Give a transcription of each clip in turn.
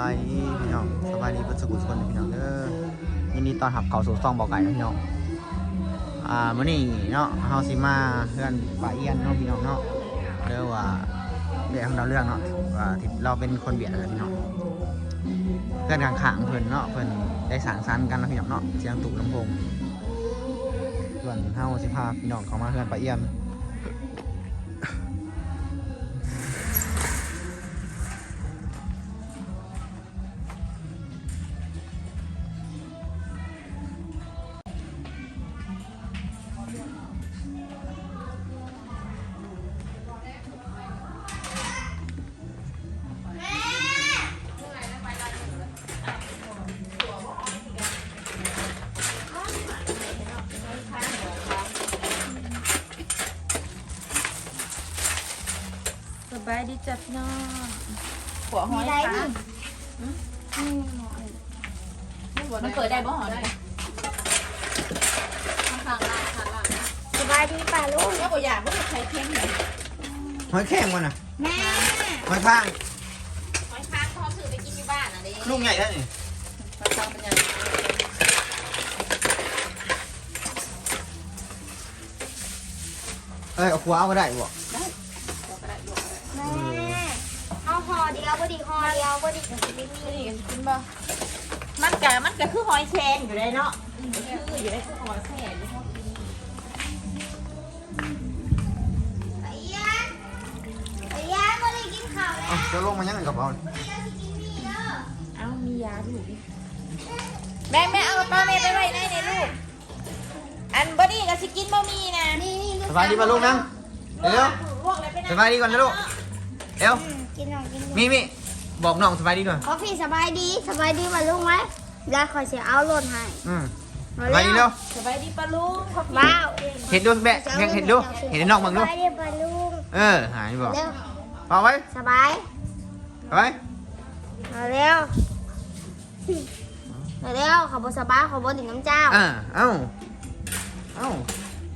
บายดีพี่น้องสบายดีเพื่อนสกุลสกุลพี่น้องเด้อยินดีต้อนรับเขาสู่ซองเบาไก่นะพี่น้องอ่ามื้อนี้เนาะเฮาสิมาเพื่อนปลาเอียนเนาะพี่น้องเนาะเด้อว่าเรื่องของเราเรื่องเนาะว่าที่เราเป็นคนเบียดเลยพี่น้องเพื่อนข้างๆเพิ่อนเนาะเพิ่อนได้สางสรรค์กันนะพี่น้องเนาะเสียงตุกลำโพงส่วนเฮาสิพาพี่น้องเขามาเพื่อนปลาเอียน สบายดีจัดน้องหัวหอยค่ะมันเปิดได้บ่หอยได้ข้างล่างข้างล่างสบายดีป่ะลูกแล้วบ่อยากบ่ใช้เค็มเลยหอยแข้งวะน่ะแม่หอยข้างหอยค้างเขาซื้อไปกินที่บ้านอะดิลูกใหญ่แล้วนี่หอยค้างเป็นยังไงเอ้ยเอาขวาเอาก็ได้บ่ แม่เอา ห่อเดียวบ่ดีห่อเดียวบ่ดีกับไม่มีนี่กินบ่มันกะมันกะคือหอยแครงอยู่เลยเนาะคืออยู่ได้คือหอยแครงอยู่ไปยะไปยะบ่ได้กินข้าวแล้วเอาจะลงมายังไงกับเอาเอามียาอยู่แม่แม่เอากระเป๋าแม่ไปไว้ในนี่ลูก อันบอดี้ก็สิกินบะหมี่นะ นี่นี่สบายดีป่ะลูกนะเร็วพวกอะไรไปสบายดีก่อนนะลูกเร็ว มีมีบอกน้องสบายดีก่อนคอฟฟี่สบายดีสบายดีป่ะลูกไหมแล้วขอเสียเอารถให้อืมมสบายดีเร็วสบายดีปะลุงขอบคุณว้าวเห็นดูแบะเห็นเห็นดู เห็นในน้องมึงดูสบายดีป่ะลูกเออหายบอกเร็วเอาไว้สบายเอาไว้เอาเร็วเอาเร็วขอบ่สบายขอบ่ถึงน้ำเจ้าอ่าเอ้าเอ้า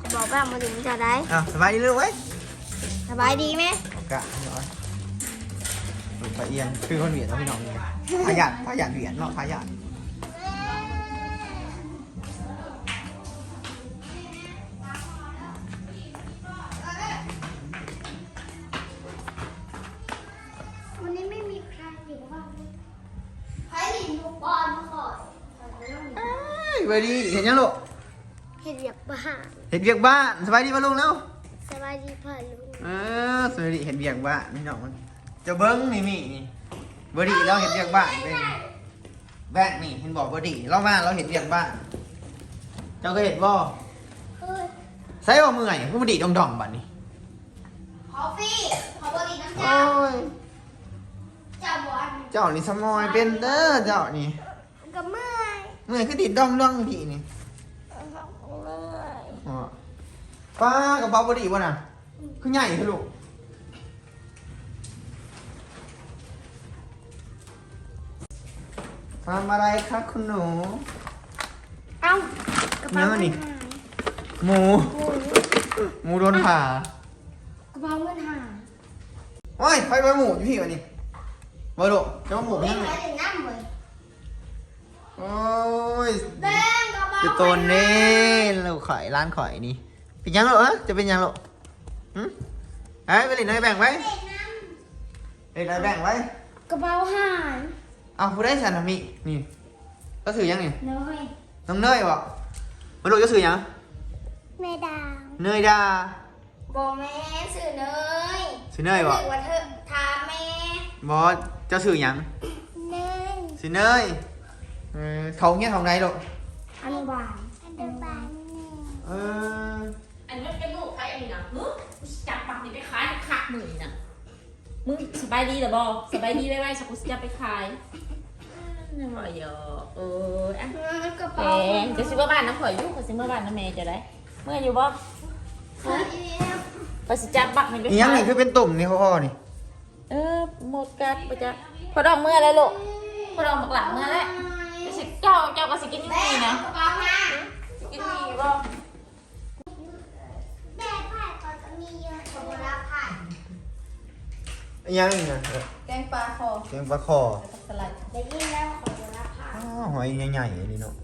ขอบอกว่าบ่ถึงน้ำเจ้าได้เอาสบายดีลูกไว้สบายดีไหมกะเดี๋ย วลูกไปเอียนคือคนเวียดเนาะพี่น้องนี่พยานพยานเวียดเนาะพยานวันนี้ไม่มีใครอยู่บ้านใครหลินลูกบอลมาก่อนเอ้ยสบายดีเห็นยังลูกเห็นเรียบบ้านเห็นเวียกบ้านสบายดีป่ะลูกเนาะสบายดีพ่อลุงเออสวัสดีเห็นเบียงบ้านพี่น้องมัน จะเบิ้งนี่มีนี่บดีเราเห็นเบียงบ้านเป็นแบกนี่เห็นบอกบดีเรามาเราเห็นเบียงบ้าน เจ้าก็เห็นบ่เฮ้ยใส่ว่าเมื่อยผู้บดีดองดองๆบัดนี้คอฟฟี่ขอบดีน้ำโอ้เจ้ายเจ้าบอลเจ้านี่สมอยเป็นเด้อเจ้านี่ก็เมื่อยเมื่อยคือดีดดองดองๆพี่นี่เมื่อยอ๋อป้ากระเป๋าบดีวะน่ะคือใหญ่คือลู ทำอะไรครับคุณหนู เอ้ากระเป๋าเนื้อนี่เงินหายหมูโอ้ยหมูโดนผ่ากระเป๋าเงินหายโอ้ยไฟไปหมูอยู่พี่วะนี่บอโดจะมาหมูเป็นยังไงไปถึงน้ำเลยโอ้ยแดงกระเป๋าจะโตนเน่เราขายร้านขายนี่เป็นยังเหรอเอ้ยจะเป็นยังเหรอหืมไอ้ยไปเล่นอะไรแบ่งไว้เล่นอะไรแบ่งไว้กระเป๋าหาย เอาผู้ได้สันทมินี่ก็สื่อยังนี่เนยน้องเนยบอกมาดูจะสื่อยังแม่ดาวเนยดาโบแม่สื่อเนยสื่อเนยบอกสื่อว่าเธอถามแม่บอสเจะสื่อยังเนยสื่อเนยเออเขาเงี้ยเขาไหนหรอกอนุบาลอนุบาลเอออันนี้เป็นลูกใครอันนี้นะมึงจับปากนี่ไปขายขักมือน่ะมึงสบายดีหรือบ่สบายดีไว้ไว้สักกูจะไปขาย นี่บ่เยอะเอออะกระเป๋ามจะซื้อบ้านน้ำข่อยอยู่ขอซื้อบ้านน้ำแม่จะได้ เมื่ออยู่บ่ไปสิจับบักมันไปอีหยังขายนี่คือเป็นตุ่มนี่เขาอ้อนี่เออหมดกัดไปจ้ะพอดอกเมื่อแล้วลูกพอดอกหมักหลังเมื่อแล้วสิเจ้าเจ้าก็สิกินนี่นะกินนี่บ่แม่ผ่านก่อนก็มีเยอะของเราผ่าน อีหยังนี่นะแกงปลาคอเสียงปลาคอสลัดได้ยินแล้วขอจะรับผ้าอ้าวหอยใหญ่ๆเลยเนาะ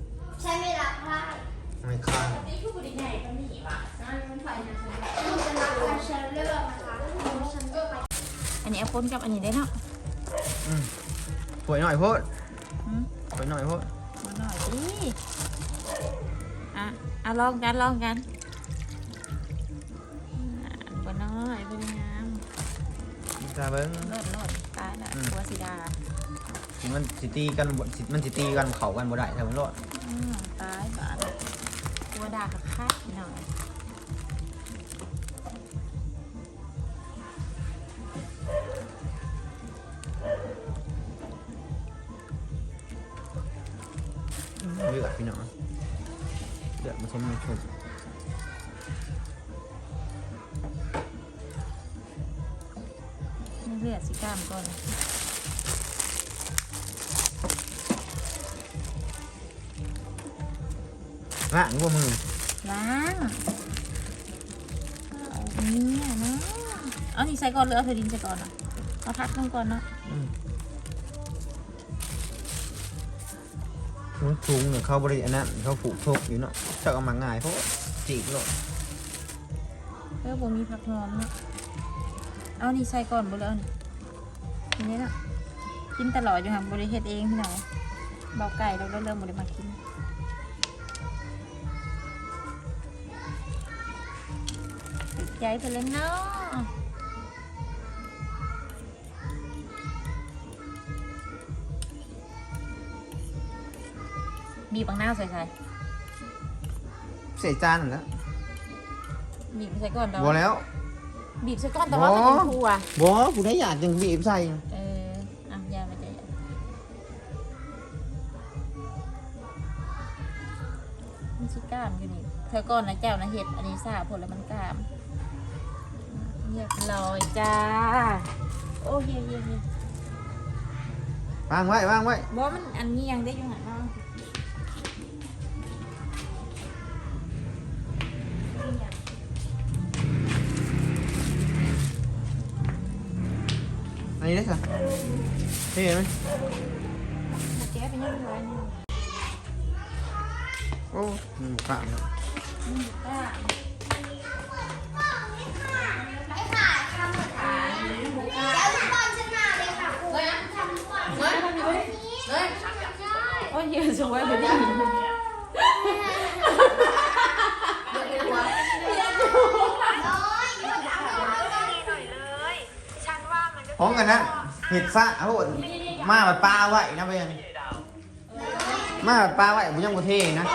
ใช่ไม่รับผ้าไม่ข้างนี่คือบริใหญ่ก็มีว่ะนั่นมันไฟนะหนูจะรับการเชิญเลือกนะคะหนูฉันจะไปอันนี้เอาปนกับอันนี้ได้เนาะอืมสวยหน่อยโพดอืมสวยหน่อยโพดมาหน่อยดิอะเอาลองกันลองกันาเบิ้งเลิศเลิศตายละอืมตัวสีดามันสิตีกันบ่สิมันสิตีกันเขากันบ่ได้แต่มันรอดอืมตายบาดตัวดากับคาดหน่อยเลือดพี่น้องเลือดมันสมมันชุบ สีกล้ามก่อนละนี่ว่ามือล้างเอาเนี่ยเนาะเอานี่ใส่ก่อนหรือเอาเทดินใส่ก่อนอะเอาพักลงก่อนเนาะอืมมันสูงเนี่ยเขาบริอันนั้นเขาผูกทกอยู่เนาะจะเอามาง่ายเพราะว่าจีบโลดเออบ่มีผักหอมเนาะเอานี่ใส่ก่อนบ่แล้วนี่ นี่เนาะกินตลอดอยู่ค่ะบริเฮ็ดเองพี่น้องเบาไก่เราเริ่มบริมากินติดใจไปเลยเนาะบีบบางหน้าวใส่ใส่เสียจานนั่นแหล้วบีบใส่ก่อนแต่บ่ว่าแล้ว บีบใส่ก่อนแต่ว่าบ่มันเป็นถั่วบ่ผู้ได้อยากจังบีบใส่ ก่อนนะเจ้านะเห็ดอันนี้ซาผลแล้วมันกล้ามเรียบร้อยจ้า โอ้เฮียเฮียเฮียวางไว้วางไว้บอกมันอันนี้ยังได้อยู่หันเนาะอันนี้ได้ค่ะนี่เห็นไหมมาแก้ไปยังไงเนี่ยโอ้มันบุกกะเนาะมันอยู่กล้ามไม่ค่ะทำหมดค่ะแล้วทุกคนฉันมา เยค่ะครูทำทุกวันเฮ้ยทำอยู่เว้ยเฮ้ยใช่โอ้ยเฮียสวยไปดิพร้อมกันนะเห็ดซะโหดมาแบบปลาไว้นะเพื่อนมาแบบปลาไว้ผมยังบ่เทนะ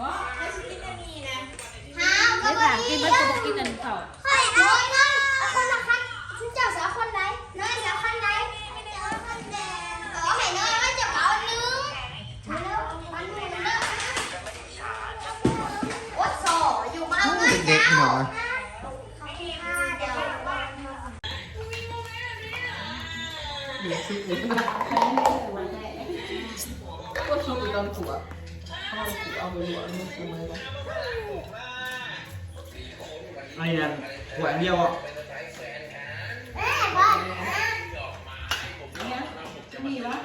บอกให้ฉันกินอันนี้นะไม่ถาม กินมันจะบอกกินอันเขาอยู่มาเลยเด็กๆหน่อยก็ชุบอีกตอนขัวเอาขัวเอาไปหัวมันเสมอกัน ไอ้นั่นหัวเดียวอะแม่บ้านมีวะ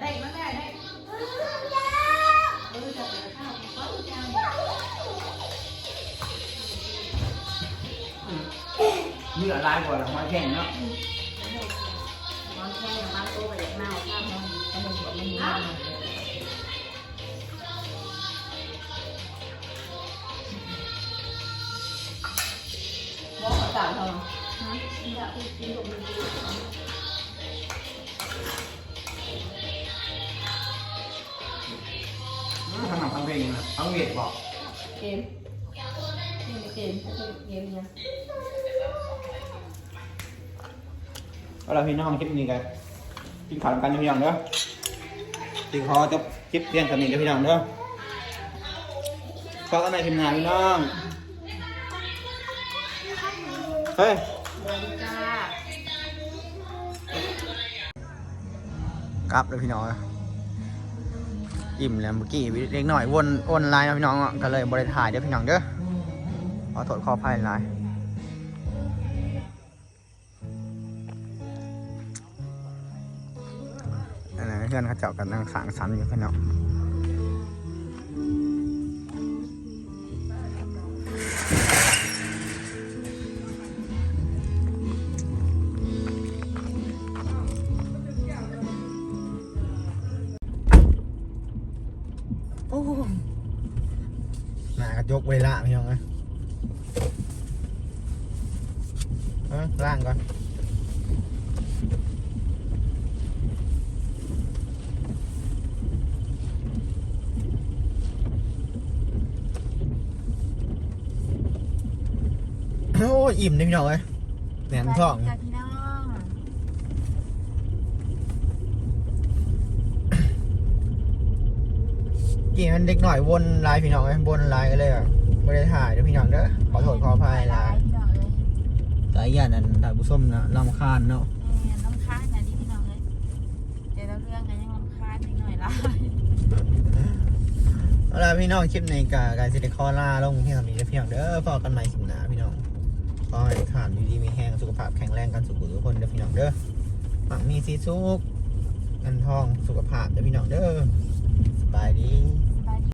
ได้มั้งได้ได้เนื้อลายกว่าหอยแข็งเนาะ เขาต่ทำหนังทำเพลงนะทำเวทบอกเกมเกมเกมเนี่ยเอาละพี่น้องคลิปนี้กันกินข้าวกันอยู่พี่น้องเด้อติคอจบคลิปเพียงสำนีเด้อพี่น้องเด้อก็กันในทีมงานพี่น้อง เฮ้ยจ้ากลับเลยพี่น้องอิ่มแล้วเมื่อกี้เล็กหน่อยวนวนไลน์นะพี่น้องอะก็เลยบริถ่ายเด้อพี่น้องเด้อขอโทษขออภัยไลน์อันนั้นเพื่อนเขาเจาะกันนั่งสางสรรค์อยู่พี่น้อง หน้ากระจกเวลาพี่น้องเอ้ยเอ้ยล่างก่อนโอ้อิ่มเลยพี่น้องเอ้ยแหนมท้องจ้าพี่น้อง กี่มันเด็กหน่อยวนไลน์พี่น้องเอ้ยวนไลน์กันเลยอะไม่ได้ถ่ายเด้อพี่น้องเด้อขอโทษขออภัยไลน์พี่น้องเอ้ยสายยานอันถ่ายผู้ส้มนะลำคาญเนาะแม่น้ำค้างนะนี่พี่น้องเอ้ยเดี๋ยวเราเรื่องกันยังน้ำค้างนิดหน่อยละเอาล่ะพี่น้องคลิปในกาการซิลิคอล่าลงเพียงเท่านี้เด้อพี่น้องเด้อพอกันใหม่สิหนาพี่น้องขอให้ทุกท่านอยู่ดีมีแห้งสุขภาพแข็งแรงกันสุขทุกคนเด้อพี่น้องเด้อหมักมีสีสุขเงินทองสุขภาพเด้อพี่น้องเด้อสบายดี